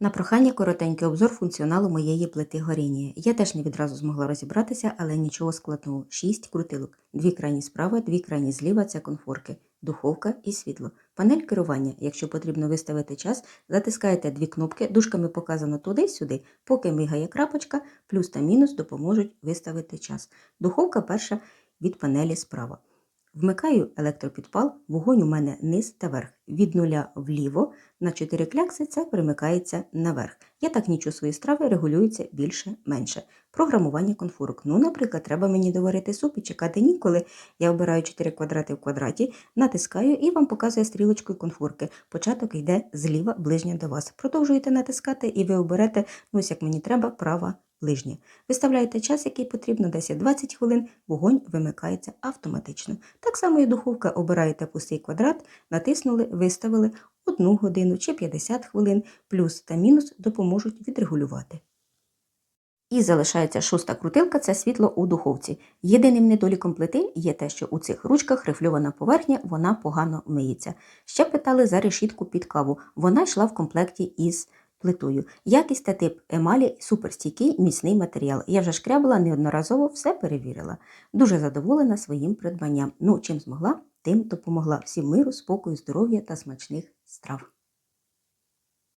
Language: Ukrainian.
На прохання коротенький обзор функціоналу моєї плити горіння. Я теж не відразу змогла розібратися, але нічого складного. Шість крутилок. Дві крайні справа, дві крайні зліва це конфорки, духовка і світло. Панель керування. Якщо потрібно виставити час, затискаєте дві кнопки, дужками показано туди-сюди, поки мигає крапочка, плюс та мінус допоможуть виставити час. Духовка перша від панелі справа. Вмикаю електропідпал, вогонь у мене низ та верх. Від нуля вліво на 4 клякси це перемикається наверх. Я так нічого свої страви регулюється більше-менше. Програмування конфорок. Ну, наприклад, треба мені доварити суп і чекати ніколи. Я обираю 4 квадрати в квадраті, натискаю і вам показує стрілочкою конфорки. Початок йде зліва, ближня до вас. Продовжуєте натискати і ви оберете, ну ось як мені треба, права ближнє. Виставляєте час, який потрібно, 10-20 хвилин, вогонь вимикається автоматично. Так само і духовка обираєте пустий квадрат, натиснули, виставили 1 годину чи 50 хвилин, плюс та мінус допоможуть відрегулювати. І залишається шоста крутилка це світло у духовці. Єдиним недоліком плити є те, що у цих ручках рифльована поверхня, вона погано миється. Ще питали за решітку під каву. Вона йшла в комплекті із плитою. Якість та тип емалі суперстійкий, міцний матеріал. Я вже шкрябала неодноразово, все перевірила. Дуже задоволена своїм придбанням. Ну, чим змогла, тим допомогла. Всім миру, спокою, здоров'я та смачних страв.